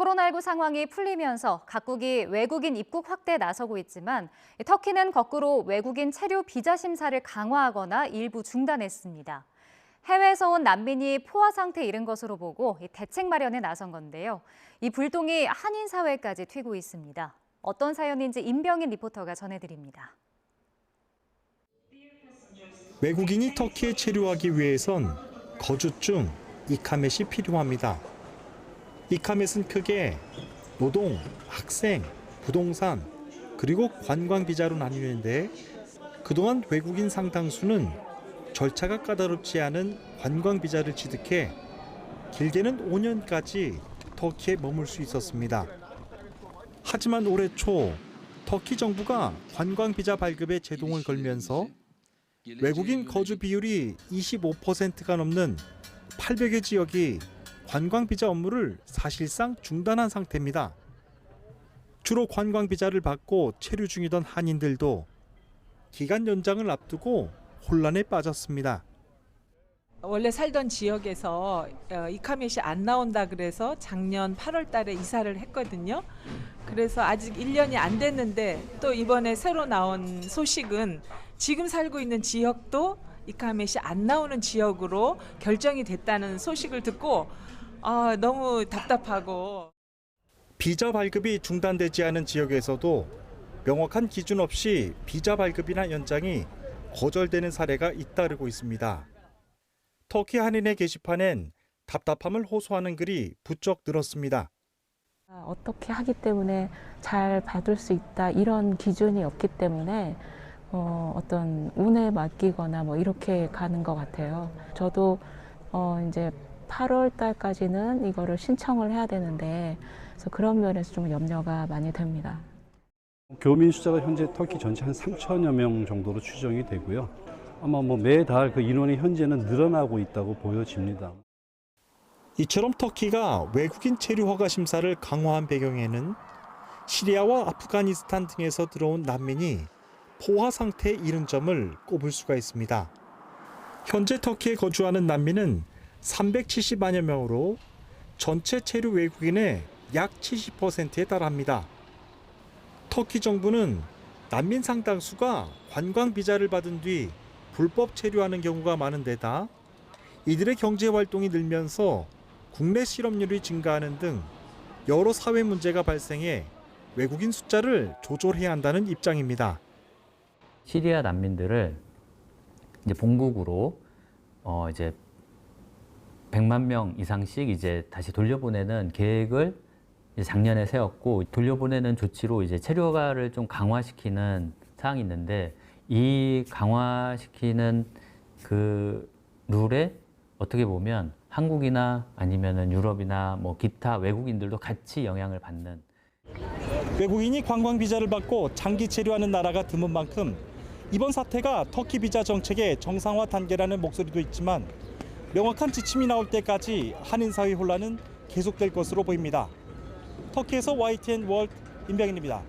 코로나19 상황이 풀리면서 각국이 외국인 입국 확대에 나서고 있지만 터키는 거꾸로 외국인 체류 비자 심사를 강화하거나 일부 중단했습니다. 해외에서 온 난민이 포화 상태에 이른 것으로 보고 대책 마련에 나선 건데요. 이 불똥이 한인 사회까지 튀고 있습니다. 어떤 사연인지 임병인 리포터가 전해드립니다. 외국인이 터키에 체류하기 위해선 거주증, 이카멧이 필요합니다. 이카멧은 크게 노동, 학생, 부동산, 그리고 관광 비자로 나뉘는데 그동안 외국인 상당수는 절차가 까다롭지 않은 관광 비자를 취득해 길게는 5년까지 터키에 머물 수 있었습니다. 하지만 올해 초 터키 정부가 관광 비자 발급에 제동을 걸면서 외국인 거주 비율이 25%가 넘는 800여 지역이 관광 비자 업무를 사실상 중단한 상태입니다. 주로 관광 비자를 받고 체류 중이던 한인들도 기간 연장을 앞두고 혼란에 빠졌습니다. 원래 살던 지역에서 어, 이카멧이 안 나온다 그래서 작년 8월 달에 이사를 했거든요. 그래서 아직 1년이 안 됐는데 또 이번에 새로 나온 소식은 지금 살고 있는 지역도 이카멧이 안 나오는 지역으로 결정이 됐다는 소식을 듣고 아, 너무 답답하고 비자 발급이 중단되지 않은 지역에서도 명확한 기준 없이 비자 발급이나 연장이 거절되는 사례가 잇따르고 있습니다. 터키 한인의 게시판엔 답답함을 호소하는 글이 부쩍 늘었습니다. 아, 어떻게 하기 때문에 잘 받을 수 있다 이런 기준이 없기 때문에 어, 어떤 운에 맡기거나 뭐 이렇게 가는 것 같아요. 저도 어, 이제 8월 달까지는 이거를 신청을 해야 되는데 그래서 그런 면에서 좀 염려가 많이 됩니다. 교민 숫자가 현재 터키 전체 한 3천여 명 정도로 추정이 되고요. 아마 뭐 매달 그 인원이 현재는 늘어나고 있다고 보여집니다. 이처럼 터키가 외국인 체류 허가 심사를 강화한 배경에는 시리아와 아프가니스탄 등에서 들어온 난민이 포화 상태에 이른 점을 꼽을 수가 있습니다. 현재 터키에 거주하는 난민은 370만여 명으로 전체 체류 외국인의 약 70%에 달합니다. 터키 정부는 난민 상당수가 관광 비자를 받은 뒤 불법 체류하는 경우가 많은 데다 이들의 경제 활동이 늘면서 국내 실업률이 증가하는 등 여러 사회 문제가 발생해 외국인 숫자를 조절해야 한다는 입장입니다. 시리아 난민들을 이제 본국으로 어 이제 100만 명 이상씩 이제 다시 돌려보내는 계획을 작년에 세웠고 돌려보내는 조치로 이제 체류가를 좀 강화시키는 사항이 있는데 이 강화시키는 그 룰에 어떻게 보면 한국이나 아니면은 유럽이나 뭐 기타 외국인들도 같이 영향을 받는. 외국인이 관광 비자를 받고 장기 체류하는 나라가 드문 만큼 이번 사태가 터키 비자 정책의 정상화 단계라는 목소리도 있지만 명확한 지침이 나올 때까지 한인 사회 혼란은 계속될 것으로 보입니다. 터키에서 YTN 월드 임병인입니다.